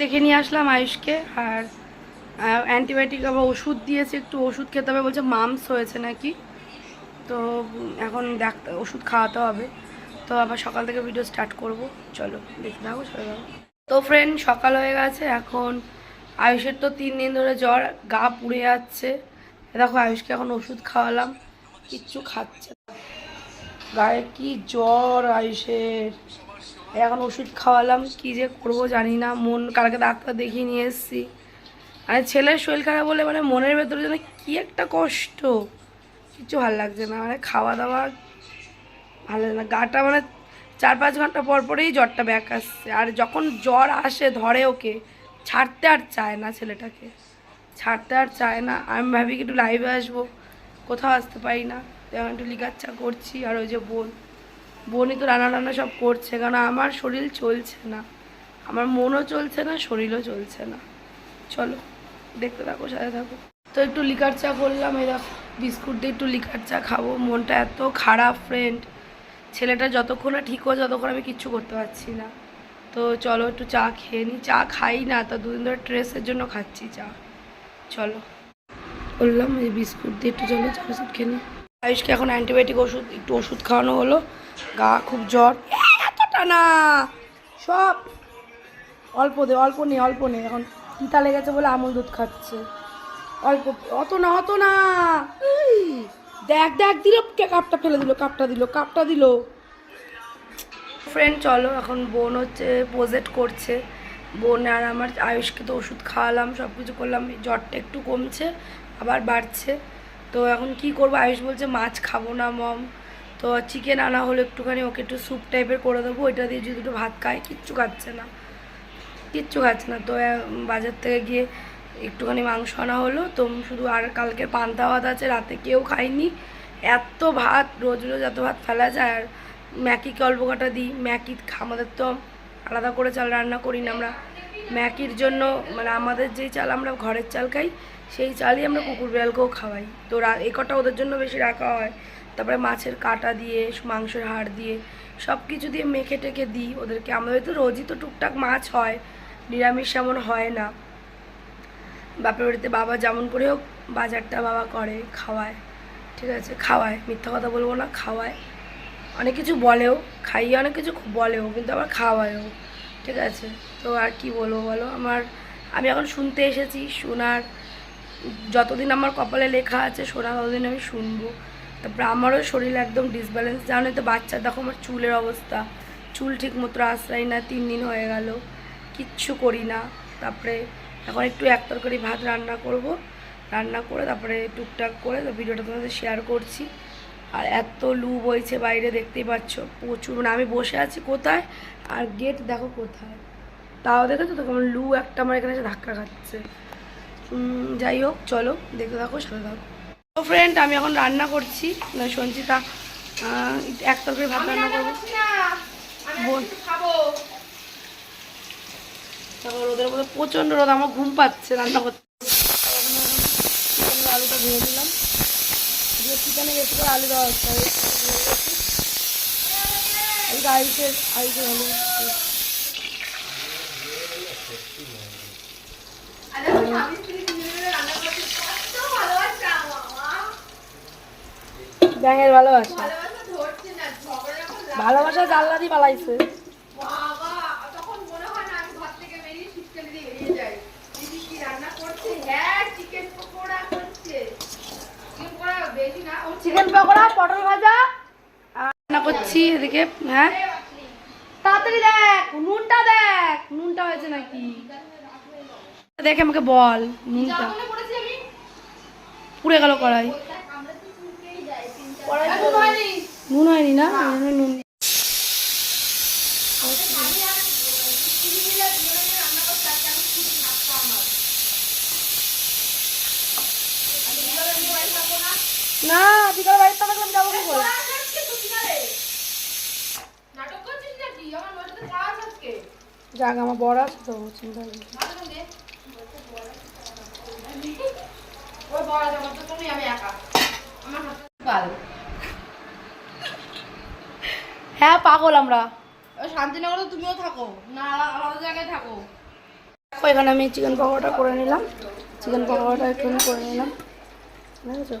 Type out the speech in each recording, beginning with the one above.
দেখে নিয়ে আসলাম আয়ুষকে আর অ্যান্টিবায়োটিক আবার ওষুধ দিয়েছে, একটু ওষুধ খেতে হবে বলছে, মামস হয়েছে নাকি। তো এখন ডাক্তার ওষুধ খাওয়াতে হবে। তো আবার সকাল থেকে ভিডিও স্টার্ট করব। চলো দেখে থাকো চলে যাব তো ফ্রেন্ড সকাল হয়ে গেছে, এখন আয়ুষের তো তিন দিন ধরে জ্বর, গা পুড়ে যাচ্ছে। দেখো, আয়ুষকে এখন ওষুধ খাওয়ালাম, কিচ্ছু খাচ্ছে। গায়ে কি জ্বর আয়ুষের। এখন ওষুধ খাওয়ালাম, কি যে করব জানি না। মন, কালকে ডাক্তার দেখিয়ে নিয়ে এসেছি। মানে ছেলের শরীর খারাপ বলে মানে মনের ভেতরে যেন কি একটা কষ্ট। কিছু ভালো লাগছে না। মানে খাওয়া দাওয়া ভালো না। গাটা মানে চার পাঁচ ঘণ্টা পর পরেই জ্বরটা ব্যাক আসছে। আর যখন জ্বর আসে ধরে ওকে, ছাড়তে আর চায় না ছেলেটাকে। ছাড়তে আর চায় না। আমি ভাবি একটু লাইভে আসব। কোথাও আসতে পারি না। তো এখন একটু চা করছি। আর ওই যে বোন বোনই তো রান্না টান্না সব করছে কারণ আমার শরীর চলছে না। আমার মনও চলছে না, শরীরও চলছে না। চলো, দেখতে থাকো, সাথে থাকো। তো একটু লিকার চা করলাম দেখো, বিস্কুট দিয়ে একটু লিকার চা খাব। মনটা এত খারাপ ফ্রেন্ড ছেলেটা যতক্ষণ না ঠিক হচ্ছে ততক্ষণ আমি কিচ্ছু করতে পারছি না। তো চলো, একটু চা খেয়ে নিই চা খাই না, তা দুদিন ধরে ট্রেসের জন্য খাচ্ছি চা। চলো। বললাম, এই বিস্কুট দিয়ে একটু চলো চা বিস্কুট খেয়ে নিই আয়ুষকে এখন অ্যান্টিবায়োটিক ওষুধ, একটু ওষুধ খাওয়ানো হলো। গা খুব জ্বর। এতটা না সব! অল্প দে, অল্প নেই অল্প নেই এখন তিতা লেগেছে বলে আমুল দুধ খাচ্ছে। অল্প, অত না অত না! দেখ দেখ দিল কাপটা ফেলে দিল, কাপটা দিল কাপটা দিল। ফ্রেন্ড চলো, এখন বোন হচ্ছে পোজেট করছে। বোন আর আমার আয়ুষকে তো ওষুধ খাওয়ালাম সব কিছু করলাম। জ্বরটা একটু কমছে, আবার বাড়ছে। তো এখন কি করব? আয়ুষ বলছে, মাছ খাব না, মম। তো চিকেন আনা হলো একটুখানি, ওকে একটু স্যুপ টাইপের করে দেবো। ওইটা দিয়ে যদি একটু ভাত খায়, কিচ্ছু খাচ্ছে না। কিচ্ছু খাচ্ছে না। তো বাজার থেকে গিয়ে একটুখানি মাংস আনা হলো। তো শুধু আর কালকে পান্তা ভাত আছে, রাতে কেউ খায়নি। এত ভাত, রোজ রোজ এত ভাত ফেলা যায়। আর ম্যাকিকে অল্প কটা দিই। ম্যাকি আমাদের তো আলাদা করে চাল রান্না করি না আমরা। ম্যাকির জন্য মানে আমাদের যেই চাল আমরা ঘরের চাল খাই, সেই চালই আমরা কুকুর বিড়ালকেও খাওয়াই। তো এই কটা ওদের জন্য বেশি রাখা হয়। তারপরে মাছের কাটা দিয়ে, মাংসের হাড় দিয়ে সব কিছু দিয়ে মেখে টেকে দিই ওদেরকে। আমাদের তো রোজই তো টুকটাক মাছ হয়, নিরামিষ এমন হয় না। বাপের বাড়িতে বাবা যেমন করে হোক, বাজারটা বাবা করে, খাওয়ায়। ঠিক আছে, খাওয়ায়। মিথ্যা কথা বলব না, খাওয়ায়। অনেক কিছু বলেও, খাইয়ে অনেক কিছু বলেও, কিন্তু আবার খাওয়ায়ও। ঠিক আছে? তো আর কি বলব বলো? আমার, আমি এখন শুনতে এসেছি, শোনার, যতদিন আমার কপালে লেখা আছে শোনা ততদিন আমি শুনব। তারপরে আমারও শরীর একদম ডিসব্যালেন্স জানোই তো বাচ্চা, দেখো আমার চুলের অবস্থা। চুল ঠিক মতো আশ্রয় না, তিন দিন হয়ে গেল, কিচ্ছু করি না। তারপরে এখন একটু এক তরকারি ভাত রান্না করব। রান্না করে তারপরে টুকটাক করে ভিডিওটা তোমাদের শেয়ার করছি। আর এত লু বইছে বাইরে দেখতেই পাচ্ছ প্রচুর। মানে আমি বসে আছি কোথায়? আর গেট দেখো কোথায়? তাও দেখেছ তো কেমন লু একটা আমার এখানে এসে ধাক্কা খাচ্ছে। যাই হোক চলো দেখতে থাকো সাথে থাকো। তো ফ্রেন্ড আমি এখন রান্না করছি। না সঞ্চিতা এক তরকারি ভাত রান্না করব। তারপর রোদের মধ্যে প্রচণ্ড রোদ আমার ঘুম পাচ্ছে রান্না করতে। আলুটা ভেঙে দিলাম দিয়ে চিকেনে করে আলু দেওয়া হচ্ছে এই আইসের আইসের আলু ব্যাঙের ভালোবাসা। ভালোবাসা জানলা দিয়ে পালাইছে। চিকেন পকোড়া পটল ভাজা। রান্না করছি এদিকে হ্যাঁ। তাড়াতাড়ি দেখ নুনটা দেখ। নুনটা হয়েছে নাকি? দেখে আমাকে বল নুনটা। পুড়ে গেল কড়াই। নুন হয়নি। না? নুন না বিকাল বাড়িতে থাকলাম যাব কি করে? যাক আমার বড় আছে তো চিন্তা নেই হ্যাঁ পাগল আমরা। শান্তিনগরে তুমিও থাকো। না আলাদা জায়গায় থাকো। এখানে আমি চিকেন পকোড়াটা করে নিলাম। চিকেন পকোড়াটা একটু করে নিলাম। বুঝেছ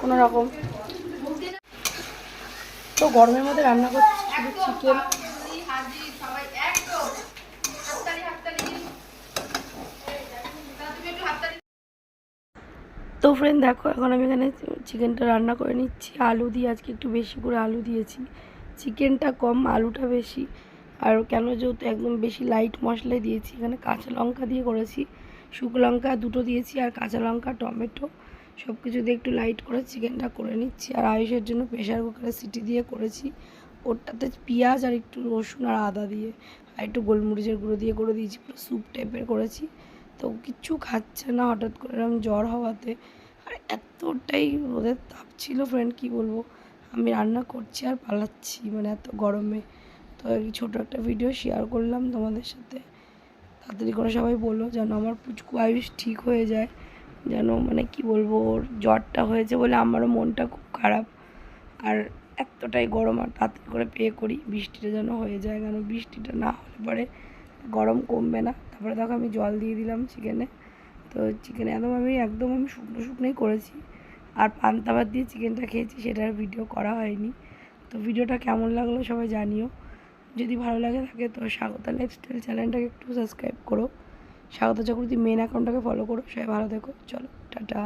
কোনো রকম তো গরমের মধ্যে রান্না করছি শুধু চিকেন তো ফ্রেন্ড দেখো, এখন আমি এখানে চিকেনটা রান্না করে নিচ্ছি। আলু দিয়ে আজকে একটু বেশি করে আলু দিয়েছি। চিকেনটা কম, আলুটা বেশি। আর কেন যেহেতু একদম বেশি লাইট মশলাই দিয়েছি, এখানে কাঁচা লঙ্কা দিয়ে করেছি। শুকনো লঙ্কা দুটো দিয়েছি আর কাঁচা লঙ্কা, টমেটো। সব কিছু দিয়ে একটু লাইট করে চিকেনটা করে নিচ্ছি। আর আয়ুষের জন্য প্রেশার কুকারে সিটি দিয়ে করেছি। ওটাতে পেঁয়াজ আর একটু রসুন আর আদা দিয়ে আর একটু গোলমরিচের গুঁড়ো দিয়ে করে দিয়েছি, পুরো স্যুপ টাইপের করেছি। তো কিচ্ছু খাচ্ছে না হঠাৎ করে এরকম জ্বর হওয়াতে। আর এতটাই রোদের তাপ ছিল ফ্রেন্ড কি বলব? আমি রান্না করছি আর পালাচ্ছি মানে এত গরমে। তো এই ছোটো একটা ভিডিও শেয়ার করলাম তোমাদের সাথে। তাড়াতাড়ি করে সবাই বলো যেন আমার পুচকু আয়ুষ ঠিক হয়ে যায়। যেন মানে কি বলব, ওর জ্বরটা হয়েছে বলে আমারও মনটা খুব খারাপ। আর এতটাই গরম আর তাড়াতাড়ি করে পে করি, বৃষ্টিটা যেন হয়ে যায় কেন বৃষ্টিটা না হলে পরে গরম কমবে না। তারপরে দেখো আমি জল দিয়ে দিলাম চিকেনে তো চিকেনে একদম আমি একদম আমি শুকনো শুকনোই করেছি। আর পান্তা ভাত দিয়ে চিকেনটা খেয়েছি সেটার ভিডিও করা হয়নি। তো ভিডিওটা কেমন লাগল সবাই জানিও। যদি ভালো লাগে থাকে তো স্বাগতা লাইফস্টাইল চ্যানেলটাকে একটু সাবস্ক্রাইব করো। স্বাগতা চক্রবর্তী মেন অ্যাকাউন্টটাকে ফলো করো সবাই ভালো থেকো চলো টাটা।